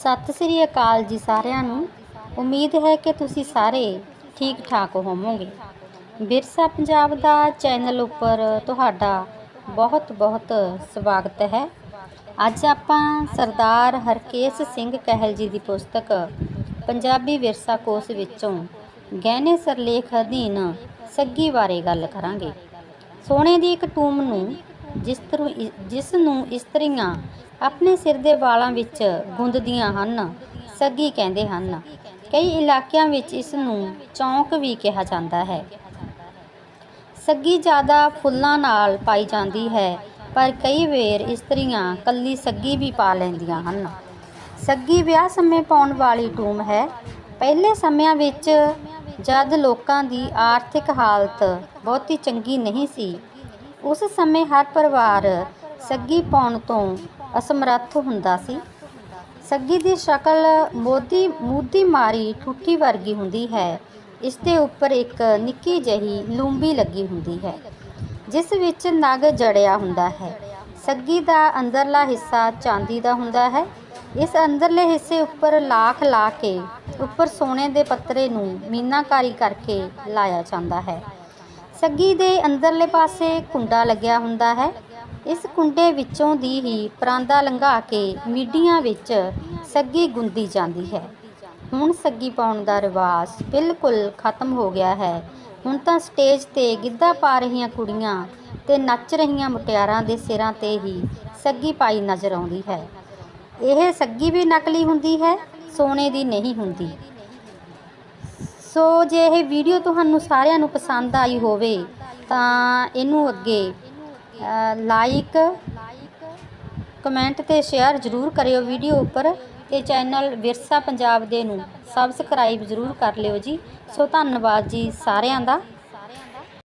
ਸਤਿ ਸ੍ਰੀ ਅਕਾਲ ਜੀ ਸਾਰਿਆਂ ਨੂੰ। ਉਮੀਦ ਹੈ ਕਿ ਤੁਸੀਂ ਸਾਰੇ ਠੀਕ ਠਾਕ ਹੋਵੋਗੇ। ਵਿਰਸਾ ਪੰਜਾਬ ਦਾ ਚੈਨਲ ਉੱਪਰ ਤੁਹਾਡਾ ਬਹੁਤ ਬਹੁਤ ਸਵਾਗਤ ਹੈ। ਅੱਜ ਆਪਾਂ ਸਰਦਾਰ ਹਰਕੇਸ਼ ਸਿੰਘ ਕਹਿਲ ਜੀ ਦੀ ਪੁਸਤਕ ਪੰਜਾਬੀ ਵਿਰਸਾ ਕੋਸ਼ ਵਿੱਚੋਂ ਗਹਿਣੇ ਸਰਲੇਖ ਅਧੀਨ ਸੱਗੀ ਬਾਰੇ ਗੱਲ ਕਰਾਂਗੇ। ਸੋਨੇ ਦੀ ਇੱਕ ਟੂਮ ਨੂੰ ਜਿਸ ਤਰ੍ਹਾਂ ਜਿਸ ਨੂੰ ਇਸਤਰੀਆਂ ਆਪਣੇ ਸਿਰ ਦੇ ਵਾਲਾਂ ਵਿੱਚ ਗੁੰਦਦੀਆਂ ਹਨ, ਸੱਗੀ ਕਹਿੰਦੇ ਹਨ। ਕਈ ਇਲਾਕਿਆਂ ਵਿੱਚ ਇਸ ਨੂੰ ਚੌਂਕ ਵੀ ਕਿਹਾ ਜਾਂਦਾ ਹੈ। ਸੱਗੀ ਜ਼ਿਆਦਾ ਫੁੱਲਾਂ ਨਾਲ ਪਾਈ ਜਾਂਦੀ ਹੈ, ਪਰ ਕਈ ਵੇਰ ਇਸਤਰੀਆਂ ਕੱਲੀ ਸੱਗੀ ਵੀ ਪਾ ਲੈਂਦੀਆਂ ਹਨ। ਸੱਗੀ ਵਿਆਹ ਸਮੇਂ ਪਾਉਣ ਵਾਲੀ ਟੂਮ ਹੈ। ਪਹਿਲੇ ਸਮਿਆਂ ਵਿੱਚ ਜਦ ਲੋਕਾਂ ਦੀ ਆਰਥਿਕ ਹਾਲਤ ਬਹੁਤੀ ਚੰਗੀ ਨਹੀਂ ਸੀ ਉਸ ਸਮੇਂ ਹਰ ਪਰਿਵਾਰ ਸੱਗੀ ਪਾਉਣ ਤੋਂ ਅਸਮਰੱਥ ਹੁੰਦਾ ਸੀ ਸੱਗੀ ਦੀ ਸ਼ਕਲ ਮੋਦੀ ਮੂਦੀ ਮਾਰੀ ਠੁੱਠੀ ਵਰਗੀ ਹੁੰਦੀ ਹੈ ਇਸ ਦੇ ਉੱਪਰ ਇੱਕ ਨਿੱਕੀ ਜਿਹੀ ਲੂੰਬੀ ਲੱਗੀ ਹੁੰਦੀ ਹੈ ਜਿਸ ਵਿੱਚ ਨਗ ਜੜਿਆ ਹੁੰਦਾ ਹੈ ਸੱਗੀ ਦਾ ਅੰਦਰਲਾ ਹਿੱਸਾ ਚਾਂਦੀ ਦਾ ਹੁੰਦਾ ਹੈ ਇਸ ਅੰਦਰਲੇ ਹਿੱਸੇ ਉੱਪਰ ਲਾਖ ਲਾ ਕੇ ਉੱਪਰ ਸੋਨੇ ਦੇ ਪੱਤਰੇ ਨੂੰ ਮੀਨਾਕਾਰੀ ਕਰਕੇ ਲਾਇਆ ਜਾਂਦਾ ਹੈ ਸੱਗੀ ਦੇ ਅੰਦਰਲੇ ਪਾਸੇ ਕੁੰਡਾ ਲੱਗਿਆ ਹੁੰਦਾ ਹੈ ਇਸ ਕੁੰਡੇ ਵਿੱਚੋਂ ਦੀ ਹੀ ਪਰਾਂਦਾ ਲੰਘਾ ਕੇ ਮੀਡੀਆਂ ਵਿੱਚ ਸੱਗੀ ਗੁੰਦੀ ਜਾਂਦੀ ਹੈ ਹੁਣ ਸੱਗੀ ਪਾਉਣ ਦਾ ਰਿਵਾਜ ਬਿਲਕੁਲ ਖਤਮ ਹੋ ਗਿਆ ਹੈ ਹੁਣ ਤਾਂ ਸਟੇਜ ਤੇ ਗਿੱਧਾ ਪਾ ਰਹੀਆਂ ਕੁੜੀਆਂ ਤੇ ਨੱਚ ਰਹੀਆਂ ਮੁਟਿਆਰਾਂ ਦੇ ਸਿਰਾਂ ਤੇ ਹੀ ਸੱਗੀ ਪਾਈ ਨਜ਼ਰ ਆਉਂਦੀ ਹੈ ਇਹ ਸੱਗੀ ਵੀ ਨਕਲੀ ਹੁੰਦੀ ਹੈ ਸੋਨੇ ਦੀ ਨਹੀਂ ਹੁੰਦੀ ਸੋ ਜੇ ਇਹ ਵੀਡੀਓ ਤੁਹਾਨੂੰ ਸਾਰਿਆਂ ਨੂੰ ਪਸੰਦ ਆਈ ਹੋਵੇ ਤਾਂ ਇਹਨੂੰ ਅੱਗੇ ਲਾਈਕ ਕਮੈਂਟ ਤੇ ਸ਼ੇਅਰ ਜ਼ਰੂਰ ਕਰਿਓ ਵੀਡੀਓ ਉੱਪਰ ਤੇ ਚੈਨਲ ਵਿਰਸਾ ਪੰਜਾਬ ਦੇ ਨੂੰ ਸਬਸਕ੍ਰਾਈਬ ਜ਼ਰੂਰ ਕਰ ਲਿਓ ਜੀ ਸੋ ਧੰਨਵਾਦ ਜੀ ਸਾਰਿਆਂ ਦਾ